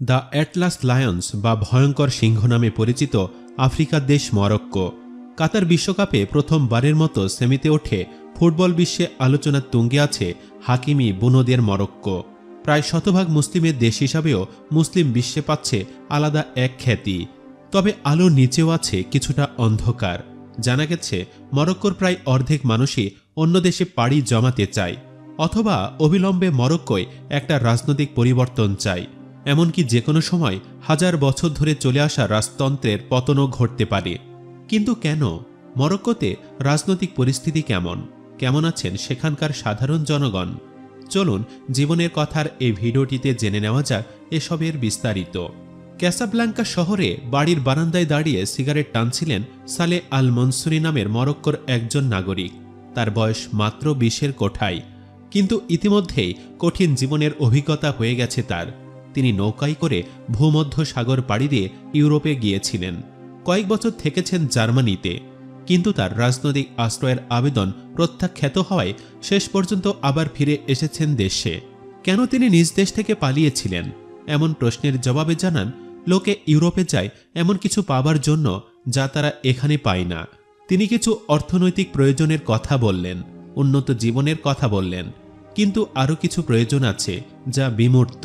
The Atlas Lions বা ভয়ঙ্কর সিংহ নামে পরিচিত আফ্রিকার দেশ মরক্কো। কাতার বিশ্বকাপে প্রথমবারের মতো সেমিতে ওঠে ফুটবল বিশ্বে আলোচনার তুঙ্গে আছে হাকিমি বুনোদের মরক্কো। প্রায় শতভাগ মুসলিমের দেশ হিসাবেও মুসলিম বিশ্বে পাচ্ছে আলাদা এক খ্যাতি। তবে আলোর নিচেও আছে কিছুটা অন্ধকার। জানা গেছে, মরক্কোর প্রায় অর্ধেক মানুষই অন্য দেশে পাড়ি জমাতে চায়, অথবা অবিলম্বে মরক্কোয় একটা রাজনৈতিক পরিবর্তন চায়। এমনকি যে কোনো সময় হাজার বছর ধরে চলে আসা রাজতন্ত্রের পতনও ঘটতে পারে। কিন্তু কেন? মরক্কোতে রাজনৈতিক পরিস্থিতি কেমন? কেমন আছেন সেখানকার সাধারণ জনগণ? চলুন জীবনের কথার এই ভিডিওটিতে জেনে নেওয়া যাক এসবের বিস্তারিত। ক্যাসাব্লাঙ্কা শহরে বাড়ির বারান্দায় দাঁড়িয়ে সিগারেট টানছিলেন সালে আল মনসুরি নামের মরক্কোর একজন নাগরিক। তার বয়স মাত্র বিশের কোঠায়। কিন্তু ইতিমধ্যেই কঠিন জীবনের অভিজ্ঞতা হয়ে গেছে তার। তিনি নৌকায় করে ভূমধ্য সাগর পাড়ি দিয়ে ইউরোপে গিয়েছিলেন। কয়েক বছর থেকেছেন জার্মানিতে। কিন্তু তার রাজনৈতিক আশ্রয়ের আবেদন প্রত্যাখ্যাত হওয়ায় শেষ পর্যন্ত আবার ফিরে এসেছেন দেশে। কেন তিনি নিজ দেশ থেকে পালিয়েছিলেন? এমন প্রশ্নের জবাবে জানান, লোকে ইউরোপে যায় এমন কিছু পাবার জন্য যা তারা এখানে পায় না। তিনি কিছু অর্থনৈতিক প্রয়োজনের কথা বললেন, উন্নত জীবনের কথা বললেন। কিন্তু আরও কিছু প্রয়োজন আছে যা বিমূর্ত।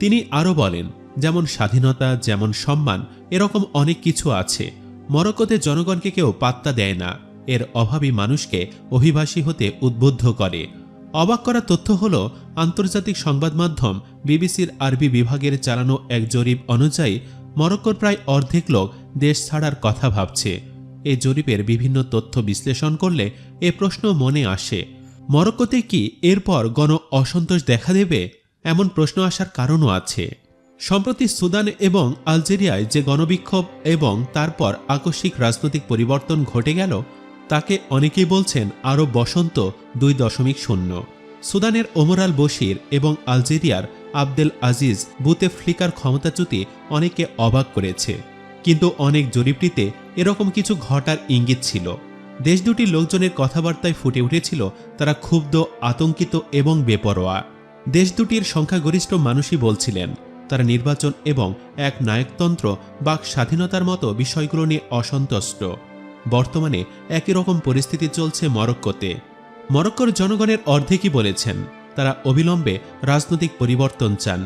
তিনি আরও বলেন, যেমন স্বাধীনতা, যেমন সম্মান, এরকম অনেক কিছু আছে। মরক্কোতে জনগণকে কেউ পাত্তা দেয় না। এর অভাবী মানুষকে অভিবাসী হতে উদ্বুদ্ধ করে। অবাক করা তথ্য হল, আন্তর্জাতিক সংবাদ মাধ্যম বিবিসির আরবি বিভাগের চালানো এক জরিপ অনুযায়ী, মরক্কোর প্রায় অর্ধেক লোক দেশ ছাড়ার কথা ভাবছে। এ জরিপের বিভিন্ন তথ্য বিশ্লেষণ করলে এ প্রশ্ন মনে আসে। মরক্কোতে কি এরপর গণ অসন্তোষ দেখা দেবে? এমন প্রশ্ন আসার কারণও আছে। সম্প্রতি সুদান এবং আলজেরিয়ায় যে গণবিক্ষোভ এবং তারপর আকস্মিক রাজনৈতিক পরিবর্তন ঘটে গেল, তাকে অনেকেই বলছেন আরও বসন্ত দুই দশমিক শূন্য। সুদানের ওমর আল বশির এবং আলজেরিয়ার আবদেল আজিজ বুতেফ্লিকার ক্ষমতাচ্যুতি অনেকে অবাক করেছে। কিন্তু অনেক জরিপটিতে এরকম কিছু ঘটার ইঙ্গিত ছিল। দেশ দুটির লোকজনের কথাবার্তায় ফুটে উঠেছিল, তারা ক্ষুব্ধ, আতঙ্কিত এবং বেপরোয়া। দেশ দুটির সংখ্যাগরিষ্ঠ মানুষই বলছিলেন, তারা নির্বাচন এবং এক নায়কতন্ত্র বাক স্বাধীনতার মতো বিষয়গুলো নিয়ে অসন্তুষ্ট। বর্তমানে একই রকম পরিস্থিতি চলছে মরক্কোতে। মরক্কোর জনগণের অর্ধেকই বলেছেন, তারা অবিলম্বে রাজনৈতিক পরিবর্তন চান।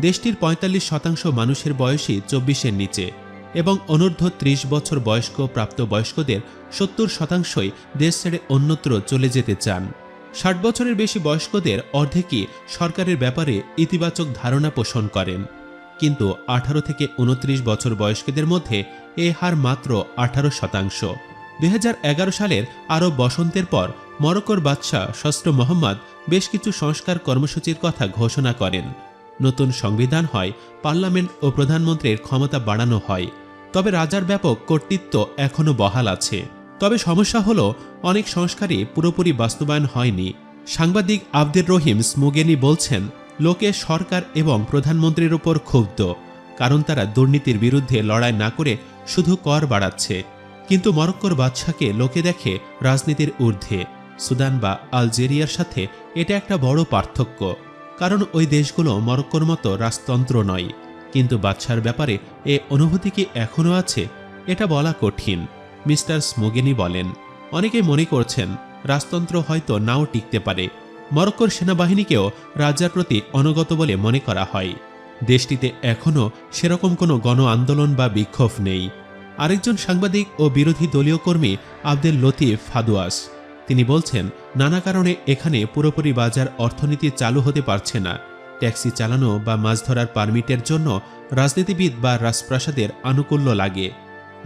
দেশটির পঁয়তাল্লিশ শতাংশ মানুষের বয়সই চব্বিশের নিচে এবং অনূর্ধ্ব ত্রিশ বছর বয়স্ক প্রাপ্তবয়স্কদের সত্তর শতাংশই দেশ ছেড়ে অন্যত্র চলে যেতে চান। ষাট বছরের বেশি বয়স্কদের অর্ধেকই সরকারের ব্যাপারে ইতিবাচক ধারণা পোষণ করেন। কিন্তু আঠারো থেকে উনত্রিশ বছর বয়স্কদের মধ্যে এ হার মাত্র আঠারো শতাংশ। দু হাজার এগারো সালের আরব বসন্তের পর মরক্কোর বাদশাহ ষষ্ঠ মোহাম্মদ বেশ কিছু সংস্কার কর্মসূচির কথা ঘোষণা করেন। নতুন সংবিধান হয়, পার্লামেন্ট ও প্রধানমন্ত্রীর ক্ষমতা বাড়ানো হয়। তবে রাজার ব্যাপক কর্তৃত্ব এখনও বহাল আছে। তবে সমস্যা হলো, অনেক সংস্কারই পুরোপুরি বাস্তবায়ন হয়নি। সাংবাদিক আবদের রহিম স্মুগেনি বলছেন, লোকে সরকার এবং প্রধানমন্ত্রীর উপর ক্ষুব্ধ, কারণ তারা দুর্নীতির বিরুদ্ধে লড়াই না করে শুধু কর বাড়াচ্ছে। কিন্তু মরক্কোর বাদশাকে লোকে দেখে রাজনীতির ঊর্ধ্বে। সুদান বা আলজেরিয়ার সাথে এটা একটা বড় পার্থক্য, কারণ ওই দেশগুলো মরক্কোর মতো রাজতন্ত্র নয়। কিন্তু বাদশার ব্যাপারে এ অনুভূতি কি এখনও আছে, এটা বলা কঠিন। মিস্টার স্মোগেনি বলেন অনেকে মনে করছেন রাজতন্ত্র হয়তো নাও টিকতে পারে। মরক্কোর সেনাবাহিনীকেও রাজার প্রতি অনুগত বলে মনে করা হয়। দেশটিতে এখনও সেরকম কোনো গণ আন্দোলন বা বিক্ষোভ নেই। আরেকজন সাংবাদিক ও বিরোধী দলীয় কর্মী আবদেল লতিফ ফাদুয়াস, তিনি বলছেন, নানা কারণে এখানে পুরোপুরি বাজার অর্থনীতি চালু হতে পারছে না। ট্যাক্সি চালানো বা মাছ ধরার পারমিটের জন্য রাজনীতিবিদ বা রাজপ্রাসাদের আনুকূল্য লাগে।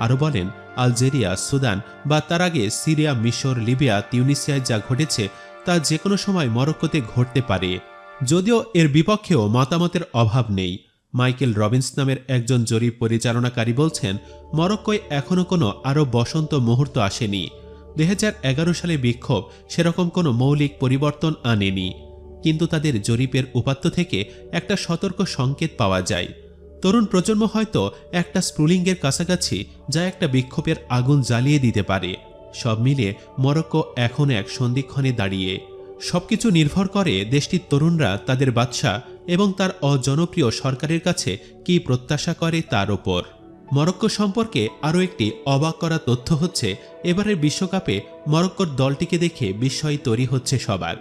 আরও বলেন আলজেরিয়া, সুদান বা তার আগে সিরিয়া, মিশর, লিবিয়া, তিউনিসিয়ায় যা ঘটেছে তা যে কোনো সময় মরক্কোতে ঘটতে পারে। যদিও এর বিপক্ষেও মতামতের অভাব নেই। মাইকেল রবিন্স নামের একজন জরিপ পরিচালনাকারী বলছেন, মরক্কোয় এখনও কোনো আরও বসন্ত মুহূর্ত আসেনি। দু হাজার এগারো সালে বিক্ষোভ সেরকম কোনো মৌলিক পরিবর্তন আনেনি। কিন্তু তাদের জরিপের উপাত্ত থেকে একটা সতর্ক সংকেত পাওয়া যায়। তরুণ প্রজন্ম হয়তো একটা স্প্রুলিংয়ের কাছাকাছি যা একটা বিক্ষোভের আগুন জ্বালিয়ে দিতে পারে। সব মিলিয়ে মরক্কো এখন এক সন্ধিক্ষণে দাঁড়িয়ে। সবকিছু নির্ভর করে দেশটির তরুণরা তাদের বাদশাহ এবং তার অজনপ্রিয় সরকারের কাছে কি প্রত্যাশা করে তার ওপর। মরক্কো সম্পর্কে আরও একটি অবাক করা তথ্য হচ্ছে, এবারের বিশ্বকাপে মরক্কোর দলটিকে দেখে বিস্ময় তৈরি হচ্ছে সবার।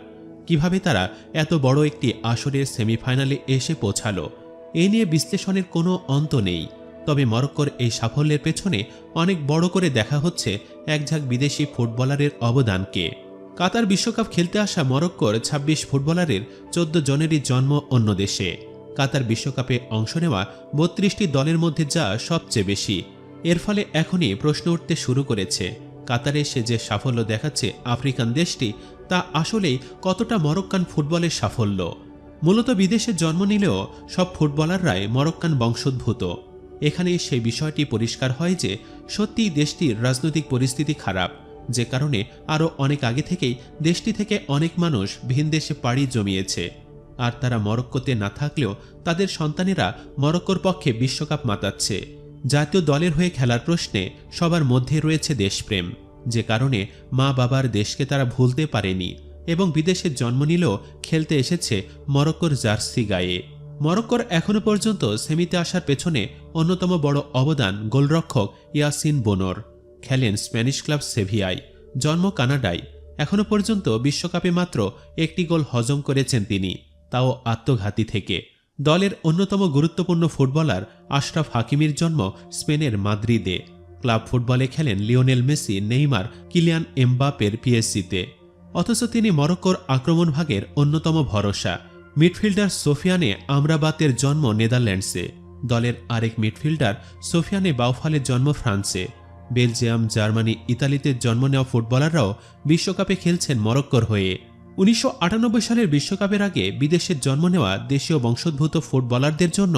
কীভাবে তারা এত বড় একটি আসরের সেমিফাইনালে এসে পৌঁছালো এ নিয়ে বিশ্লেষণের কোনো অন্ত নেই। তবে মরক্কোর এই সাফল্যের পেছনে অনেক বড় করে দেখা হচ্ছে একঝাঁক বিদেশি ফুটবলারের অবদানকে। কাতার বিশ্বকাপ খেলতে আসা মরক্কোর ২৬ ফুটবলারের চোদ্দ জনেরই জন্ম অন্য দেশে। কাতার বিশ্বকাপে অংশ নেওয়া বত্রিশটি দলের মধ্যে যা সবচেয়ে বেশি। এর ফলে এখনই প্রশ্ন উঠতে শুরু করেছে, কাতারে সে যে সাফল্য দেখাচ্ছে আফ্রিকান দেশটি, তা আসলেই কতটা মরক্কান ফুটবলের সাফল্য? মূলত বিদেশে জন্ম নিলেও সব ফুটবলাররাই মরক্কান বংশোদ্ভূত। এখানে সেই বিষয়টি পরিষ্কার হয় যে, সত্যিই দেশটির রাজনৈতিক পরিস্থিতি খারাপ। যে কারণে আরও অনেক আগে থেকেই দেশটি থেকে অনেক মানুষ ভিন দেশে পাড়ি জমিয়েছে। আর তারা মরক্কোতে না থাকলেও তাদের সন্তানেরা মরক্কোর পক্ষে বিশ্বকাপ মাতাচ্ছে। জাতীয় দলের হয়ে খেলার প্রশ্নে সবার মধ্যে রয়েছে দেশপ্রেম। যে কারণে মা বাবার দেশকে তারা ভুলতে পারেনি। এবং বিদেশে জন্ম নিলেও খেলতে এসেছে মরক্কোর জার্সি গায়ে। মরক্কোর এখনও পর্যন্ত সেমিতে আসার পেছনে অন্যতম বড় অবদান গোলরক্ষক ইয়াসিন বোনর। খেলেন স্প্যানিশ ক্লাব সেভিয়ায়। জন্ম কানাডায়। এখনও পর্যন্ত বিশ্বকাপে মাত্র একটি গোল হজম করেছেন তিনি। তাও আত্মঘাতী থেকে। দলের অন্যতম গুরুত্বপূর্ণ ফুটবলার আশরাফ হাকিমির জন্ম স্পেনের মাদ্রিদে। ক্লাব ফুটবলে খেলেন লিওনেল মেসি, নেইমার, কিলিয়ান এমবাপের পিএসসিতে। অথচ তিনি মরক্কোর আক্রমণ ভাগের অন্যতম ভরসা। মিডফিল্ডার সোফিয়ানে আমরাবাতের জন্ম নেদারল্যান্ডসে। দলের আরেক মিডফিল্ডার সোফিয়ানে বাউফালের জন্ম ফ্রান্সে। বেলজিয়াম, জার্মানি, ইতালিতে জন্ম নেওয়া ফুটবলাররাও বিশ্বকাপে খেলছেন মরক্কোর হয়ে। উনিশশো আটানব্বই সালের বিশ্বকাপের আগে বিদেশে জন্ম নেওয়া দেশীয় বংশোদ্ভূত ফুটবলারদের জন্য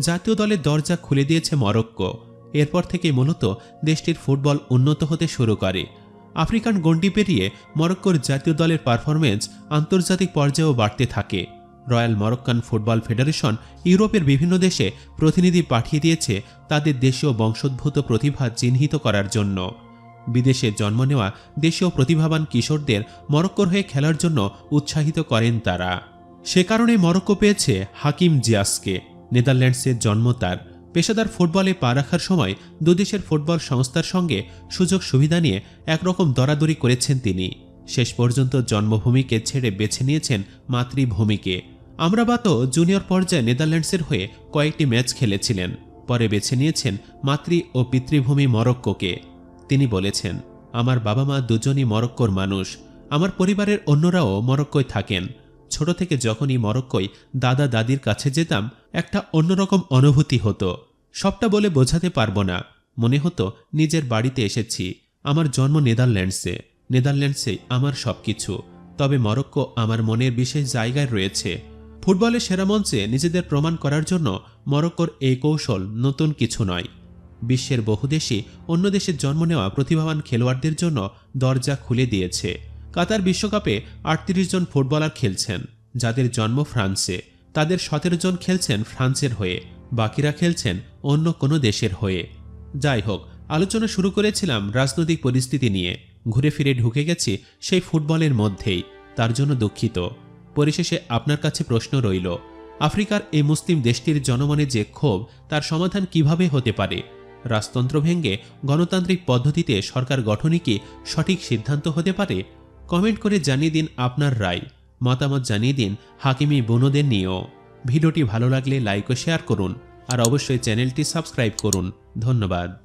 জাতীয় দলের দরজা খুলে দিয়েছে মরক্কো। এরপর থেকে মূলত দেশটির ফুটবল উন্নত হতে শুরু করে। আফ্রিকান গণ্ডি পেরিয়ে মরক্কোর জাতীয় দলের পারফরমেন্স আন্তর্জাতিক পর্যায়েও বাড়তে থাকে। রয়্যাল মরক্কান ফুটবল ফেডারেশন ইউরোপের বিভিন্ন দেশে প্রতিনিধি পাঠিয়ে দিয়েছে তাদের দেশীয় বংশোদ্ভূত প্রতিভা চিহ্নিত করার জন্য। বিদেশে জন্ম নেওয়া দেশীয় প্রতিভাবান কিশোরদের মরক্কোর হয়ে খেলার জন্য উৎসাহিত করেন তারা। সে কারণে মরক্কো পেয়েছে হাকিম জিয়াসকে। নেদারল্যান্ডসের জন্ম তার পেশাদার ফুটবলে পা রাখার সময় দুদেশের ফুটবল সংস্থার সঙ্গে সুযোগ সুবিধা নিয়ে একরকম দরাদরি করেছেন তিনি। শেষ পর্যন্ত জন্মভূমিকে ছেড়ে বেছে নিয়েছেন মাতৃভূমিকে। আমরাবাতও জুনিয়র পর্যায়ে নেদারল্যান্ডসের হয়ে কয়েকটি ম্যাচ খেলেছিলেন। পরে বেছে নিয়েছেন মাতৃ ও পিতৃভূমি মরক্কোকে। তিনি বলেছেন, আমার বাবা মা দুজনই মরক্কোর মানুষ। আমার পরিবারের অন্যরাও মরক্কোয় থাকেন। ছোট থেকে যখনই মরক্কোয় দাদা দাদির কাছে যেতাম, একটা অন্যরকম অনুভূতি হতো। সবটা বলে বোঝাতে পারব না। মনে হতো, নিজের বাড়িতে এসেছি। আমার জন্ম নেদারল্যান্ডসে। নেদারল্যান্ডসে আমার সবকিছু। তবে মরক্কো আমার মনের বিশেষ জায়গায় রয়েছে। ফুটবলের সেরা মঞ্চে নিজেদের প্রমাণ করার জন্য মরক্কোর এই কৌশল নতুন কিছু নয়। বিশ্বের বহু দেশই অন্য দেশে জন্ম নেওয়া প্রতিভাবান খেলোয়াড়দের জন্য দরজা খুলে দিয়েছে। কাতার বিশ্বকাপে আটত্রিশ জন ফুটবলার খেলছেন, যাদের জন্ম ফ্রান্সে। তাদের সতেরো জন খেলছেন ফ্রান্সের হয়ে, বাকিরা খেলছেন অন্য কোনো দেশের হয়ে। যাই হোক, আলোচনা শুরু করেছিলাম রাজনৈতিক পরিস্থিতি নিয়ে। ঘুরে ফিরে ঢুকে গেছি সেই ফুটবলের মধ্যেই, তার জন্য দুঃখিত। পরিশেষে আপনার কাছে প্রশ্ন রইল, আফ্রিকার এই মুসলিম দেশটির জনমনে যে ক্ষোভ, তার সমাধান কীভাবে হতে পারে? রাজতন্ত্র ভেঙে গণতান্ত্রিক পদ্ধতিতে সরকার গঠনই কি সঠিক সিদ্ধান্ত হতে পারে? কমেন্ট করে জানিয়ে দিন আপনার রায়, মতামত জানিয়ে দিন হাকিমি বোনদের নিয়েও। ভিডিওটি ভালো লাগলে লাইক ও শেয়ার করুন, আর অবশ্যই চ্যানেলটি সাবস্ক্রাইব করুন। ধন্যবাদ।